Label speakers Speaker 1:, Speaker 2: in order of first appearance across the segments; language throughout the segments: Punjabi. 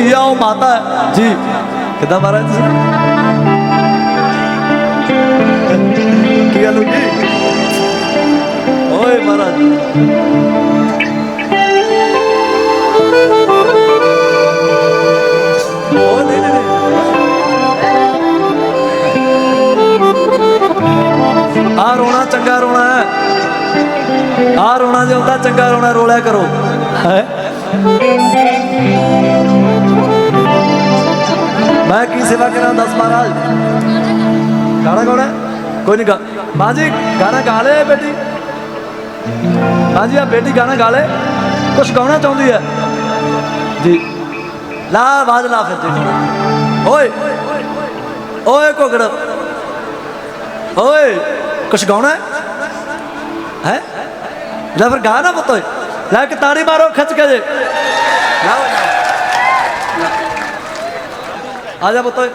Speaker 1: ਧੀ ਉਹ ਮਾਤਾ ਹੈ ਜੀ ਕਿਦਾਂ ਮਹਾਰਾਜ ਜੀ ਕੀ ਗੱਲ ਹੋ ਗਈ ਓਏ ਮਹਾਰਾਜ ਆ ਰੋਣਾ ਚੰਗਾ ਰੋਣਾ ਆ ਰੋਣਾ ਜੇ ਹੁੰਦਾ ਚੰਗਾ ਰੋਣਾ ਰੋਲਿਆ ਕਰੋ ਹੈ ਮੈਂ ਕੀ ਸੇਵਾ ਕਰਾਂ ਦੱਸ ਮਹਾਰਾਜ? ਗਾਣਾ ਗਾਉਣਾ ਕੋਈ ਨਹੀਂ ਗਾ ਮਾਂ ਜੀ ਗਾਣਾ ਗਾ ਲੈ ਬੇਟੀ। ਮਾਂ ਜੀ ਆ ਬੇਟੀ ਗਾਣਾ ਗਾ ਲੈ। ਕੁਝ ਗਾਉਣਾ ਚਾਹੁੰਦੀ ਹੈ? ਜੀ। ਲਾ, ਆਵਾਜ਼ ਲਾ ਫਿਰ ਜੀ ਓਏ। ਓਏ ਕੋਕੜ ਓਏ ਕੁਝ ਗਾਉਣਾ ਹੈ? ਹੈ? ਲੈ ਫਿਰ ਗਾ ਨਾ ਪੁੱਤ ਓਏ। ਲੈ ਕੇ ਤਾੜੀ ਮਾਰੋ, ਖਿੱਚ ਕੇ ਜੇ। ਲਾਓ ਆ ਜਾ ਪੁੱਤ ਓਏ,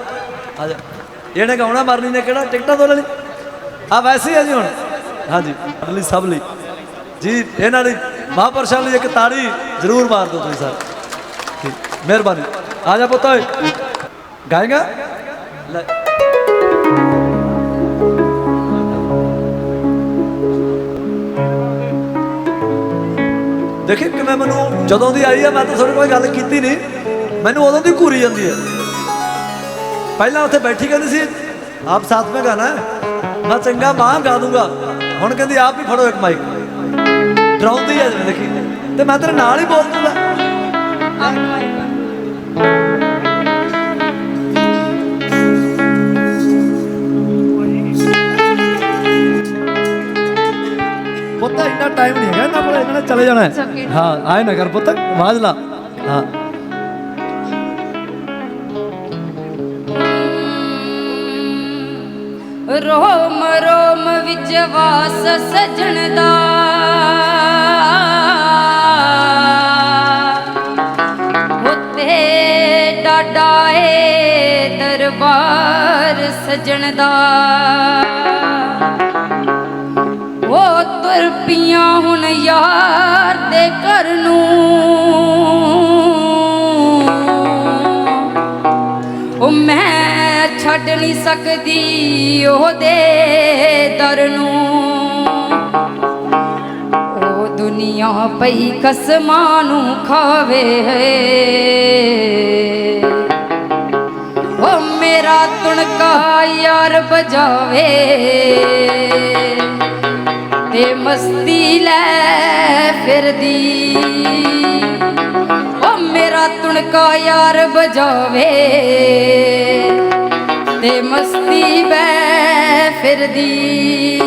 Speaker 1: ਆ ਜਾ। ਇਹਨੇ ਗਾਉਣਾ ਮਰਨੀ ਨੇ ਕਿਹੜਾ? ਟਿਕਟਾਂ ਤੋਂ ਲੈ ਲਈ ਆ ਵੈਸੇ ਆ ਜੀ ਹੁਣ। ਹਾਂਜੀ ਲਈ ਸਭ ਲਈ। ਜੀ, ਇਹਨਾਂ ਲਈ ਮਹਾਂਪੁਰਸ਼ਾਂ ਲਈ ਇੱਕ ਤਾੜੀ ਜ਼ਰੂਰ ਮਾਰ ਦਿਓ ਤੁਸੀਂ ਸਰ। ਮਿਹਰਬਾਨੀ। ਆ ਜਾ ਪੁੱਤ ਓਏ। ਗਾਏਗਾ? ਲੈ। ਦੇਖੀ ਕਿਵੇਂ ਮੈਨੂੰ ਜਦੋਂ ਦੀ ਆਈ ਆ, ਮੈਂ ਤਾਂ ਤੁਹਾਡੇ ਕੋਲ ਗੱਲ ਕੀਤੀ ਨਹੀਂ। ਮੈਨੂੰ ਉਦੋਂ ਦੀ ਘੂਰੀ ਜਾਂਦੀ ਹੈ ਪਹਿਲਾਂ ਉੱਥੇ ਬੈਠੀ ਕਹਿੰਦੀ ਸੀ ਆਪ ਸਾਥ ਮੇਂ ਗਾਣਾ ਮੈਂ ਚੰਗਾ ਮਾਂ ਗਾ ਦੂੰਗਾ। ਹੁਣ ਕਹਿੰਦੀ ਆਪ ਵੀ ਫੜੋ ਇੱਕ ਮਾਈਕ ਡਰਾਉਂਦੀ ਐ ਜਿਵੇਂ ਦੇਖੀ। ਤੇ ਮੈਂ ਤੇਰੇ ਨਾਲ ਹੀ ਬੋਲ ਦੂੰਗਾ। ਪੁੱਤ ਇੰਨਾ ਟਾਈਮ ਨਹੀਂ ਹੈਗਾ ਨਾ ਪਰ ਇਹਨਾਂ ਨੇ ਚਲੇ ਜਾਣਾ ਹਾਂ ਆਏ ਨਾ ਕਰ ਪੁੱਤ ਆਵਾਜ਼ ਲਾ। ਹਾਂ।
Speaker 2: ਰੋਮ ਰੋਮ ਵਿੱਚ ਵਾਸ ਸਜਣ ਦਾ। ਹੁੱਤੇ ਡਾਡਾ ਏ ਦਰਬਾਰ ਸਜਣ ਦਾ। ਉਹ ਤੁਰਪੀਆਂ ਹੁਣ ਯਾਰ ਦੇ ਘਰ ਨੂੰ। ਛੱਡ ਨਹੀਂ ਸਕਦੀ ਉਹਦੇ ਦਰ ਨੂੰ। ਉਹ ਦੁਨੀਆ ਪਈ ਕਸਮਾਂ ਨੂੰ ਖਾਵੇ। ਉਹ ਮੇਰਾ ਤੁਣਕਾ ਯਾਰ ਬਜਾਵੇ ਤੇ ਮਸਤੀ ਲੈ ਫਿਰਦੀ। ਉਹ ਮੇਰਾ ਤੁਣਕਾ ਯਾਰ ਬਜਾਵੇ ਤੇ ਮਸਤੀ ਬੈ ਫਿਰਦੀ।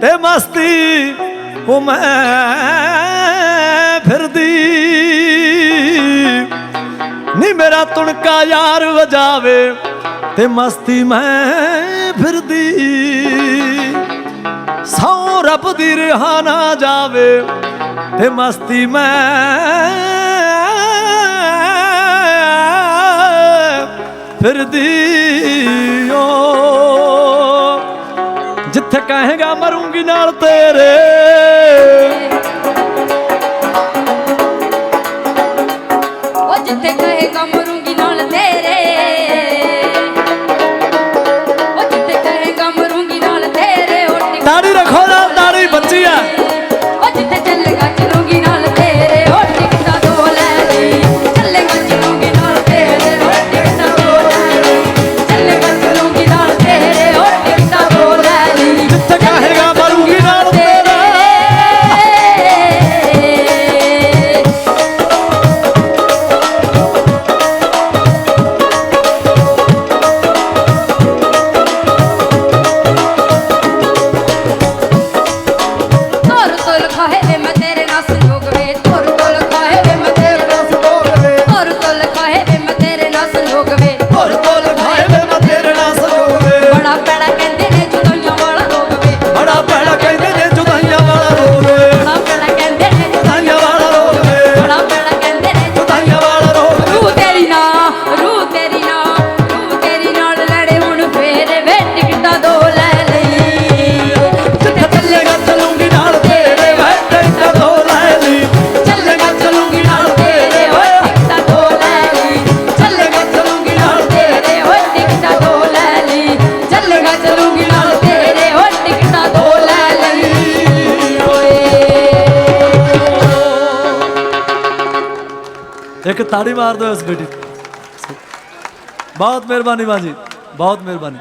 Speaker 1: ਤੇ ਮਸਤੀ ਉਹ ਮੈਂ ਫਿਰਦੀ। ਨੀ ਮੇਰਾ ਤੁਣਕਾ ਯਾਰ ਵਜਾਵੇ ਤੇ ਮਸਤੀ ਮੈਂ ਫਿਰਦੀ। ਸੌ ਰੱਬ ਦੀ ਰਿਹਾ ਨਾ ਜਾਵੇ ਤੇ ਮਸਤੀ ਮੈਂ ਫਿਰਦੀ। ਜਿੱਥੇ ਕਹੇਗਾ ਮਰੂੰਗੀ ਨਾਲ ਤੇਰੇ।
Speaker 2: ਉਹ ਜਿੱਥੇ ਕਹੇਗਾ ਮਰੂੰਗੀ ਨਾਲ ਤੇਰੇ। ਉਹ ਜਿੱਥੇ ਕਹੇਗਾ ਮਰੂੰਗੀ ਨਾਲ ਤੇਰੇ
Speaker 1: ਤਾੜੀ ਰੱਖੋ ਨਾਲ ਤਾੜੀ ਬੱਚੀ ਆ। ਇੱਕ ਤਾੜੀ ਮਾਰ ਦਿਓ ਇਸ ਬੇਟੀ ਬਹੁਤ ਮਿਹਰਬਾਨੀ ਮਾਂ ਜੀ ਬਹੁਤ ਮਿਹਰਬਾਨੀ।